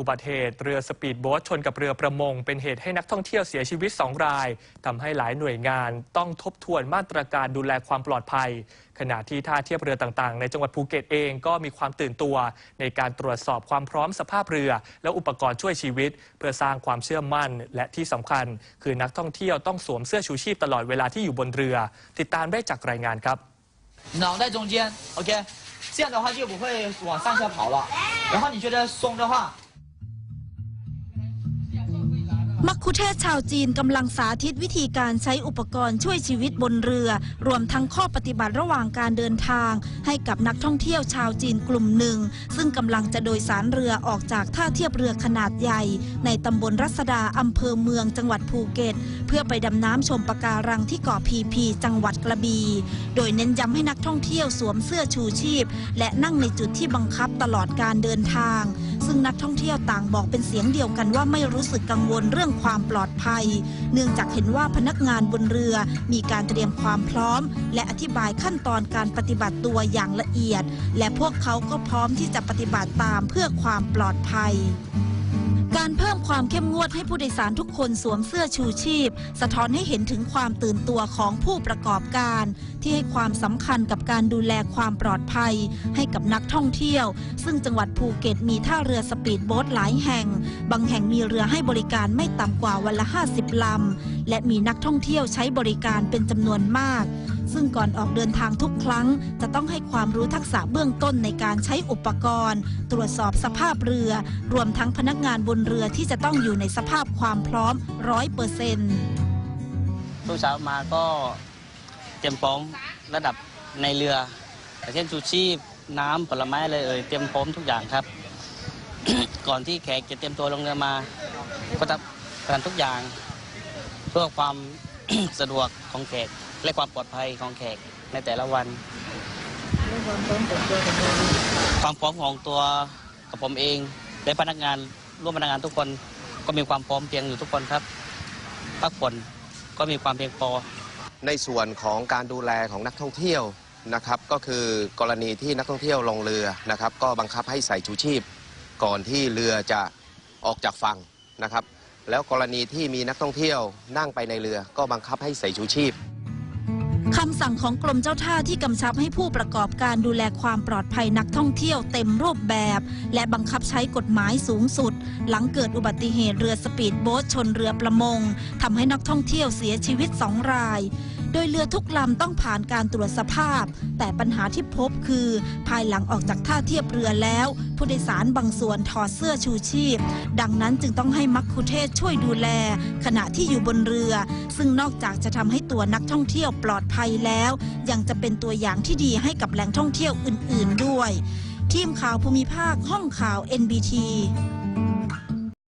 อุบัติเหตุเรือสปีดโบ๊ทชนกับเรือประมง เป็นเหตุให้นักท่องเที่ยวเสียชีวิต 2 รายทำให้หลายหน่วยงานต้องทบทวนมาตรการดูแลความปลอดภัย ขณะที่ท่าเทียบเรือต่างๆ ในจังหวัดภูเก็ตเองก็มีความตื่นตัว ในการตรวจสอบความพร้อมสภาพเรือ และอุปกรณ์ช่วยชีวิต เพื่อสร้างความเชื่อมั่น และที่สำคัญ คือนักท่องเที่ยวต้องสวมเสื้อชูชีพตลอดเวลาที่อยู่บนเรือ ติดตามได้จากรายงานครับ 脑袋中间，OK，这样的话就不会往上下跑了。然后你觉得松的话， มักคุเทศชาวจีนกำลังสาธิตวิธีการใช้อุปกรณ์ช่วยชีวิตบนเรือ รวมทั้งข้อปฏิบัติระหว่างการเดินทาง ให้กับนักท่องเที่ยวชาวจีนกลุ่มหนึ่ง ซึ่งกำลังจะโดยสารเรือออกจากท่าเทียบเรือขนาดใหญ่ ในตำบลรัศดาอำเภอเมืองจังหวัดภูเก็ต เพื่อไปดำน้ำชมปะการังที่เกาะพีพี จังหวัดกระบี่โดยเน้นย้ำให้นักท่องเที่ยวสวมเสื้อชูชีพ และนั่งในจุดที่บังคับตลอดการเดินทาง ซึ่งนักท่องเที่ยวต่างบอกเป็นเสียงเดียวกันว่าไม่รู้สึกกังวลเรื่องความปลอดภัย เนื่องจากเห็นว่าพนักงานบนเรือมีการเตรียมความพร้อม และอธิบายขั้นตอนการปฏิบัติตัวอย่างละเอียด และพวกเขาก็พร้อมที่จะปฏิบัติตามเพื่อความปลอดภัย การเพิ่มความเข้มงวดให้ผู้โดยสารทุกคนสวมเสื้อชูชีพ สะท้อนให้เห็นถึงความตื่นตัวของผู้ประกอบการ ที่ให้ความสำคัญกับการดูแลความปลอดภัย ให้กับนักท่องเที่ยว ซึ่งจังหวัดภูเก็ตมีท่าเรือสปีดโบ๊ทหลายแห่ง บางแห่งมีเรือให้บริการไม่ต่ำกว่าวันละ 50 ลำ และมีนักท่องเที่ยวใช้บริการเป็นจำนวนมาก ก่อนออกเดินทางทุกครั้ง จะต้องให้ความรู้ทักษะเบื้องต้นในการใช้อุปกรณ์ ตรวจสอบสภาพเรือ รวมทั้งพนักงานบนเรือที่จะต้องอยู่ในสภาพความพร้อมร้อยเปอร์เซ็นต์ช่วงเช้ามาก็เตรียมพร้อมระดับในเรือเช่นชูชีพน้ำผลไม้อะไรเอ่ยเตรียมพร้อมทุกอย่างครับ ก่อนที่แขกจะเตรียมตัวลงเรือมา ก็ทำการทุกอย่าง เพื่อความสะดวกของแขก และความปลอดภัยของแขกในแต่ละวันความพร้อมของตัวกับผมเอง และพนักงานร่วมพนักงานทุกคนก็มีความพร้อมเพียงอยู่ทุกคนครับพักผ่อนก็มีความเพียงพอ ในส่วนของการดูแลของนักท่องเที่ยวนะครับ ก็คือกรณีที่นักท่องเที่ยวลงเรือนะครับ ก็บังคับให้ใส่ชูชีพ ก่อนที่เรือจะออกจากฝั่งนะครับ แล้วกรณีที่มีนักท่องเที่ยวนั่งไปในเรือ ก็บังคับให้ใส่ชูชีพ คำสั่งของกรมเจ้าท่าที่กำชับให้ผู้ประกอบการดูแลความปลอดภัยนักท่องเที่ยวเต็มรูปแบบ และบังคับใช้กฎหมายสูงสุด หลังเกิดอุบัติเหตุเรือสปีดโบ๊ทชนเรือประมงทำให้นักท่องเที่ยวเสียชีวิตสองรายโดยเรือทุกลำต้องผ่านการตรวจสภาพ แต่ปัญหาที่พบคือ ภายหลังออกจากท่าเทียบเรือแล้ว ผู้โดยสารบางส่วนถอดเสื้อชูชีพ ดังนั้นจึงต้องให้มักคุเทศช่วยดูแล ขณะที่อยู่บนเรือ ซึ่งนอกจากจะทำให้ตัวนักท่องเที่ยวปลอดภัยแล้ว ยังจะเป็นตัวอย่างที่ดีให้กับแหล่งท่องเที่ยวอื่น ๆ ด้วย ทีมข่าวภูมิภาคห้องข่าว NBT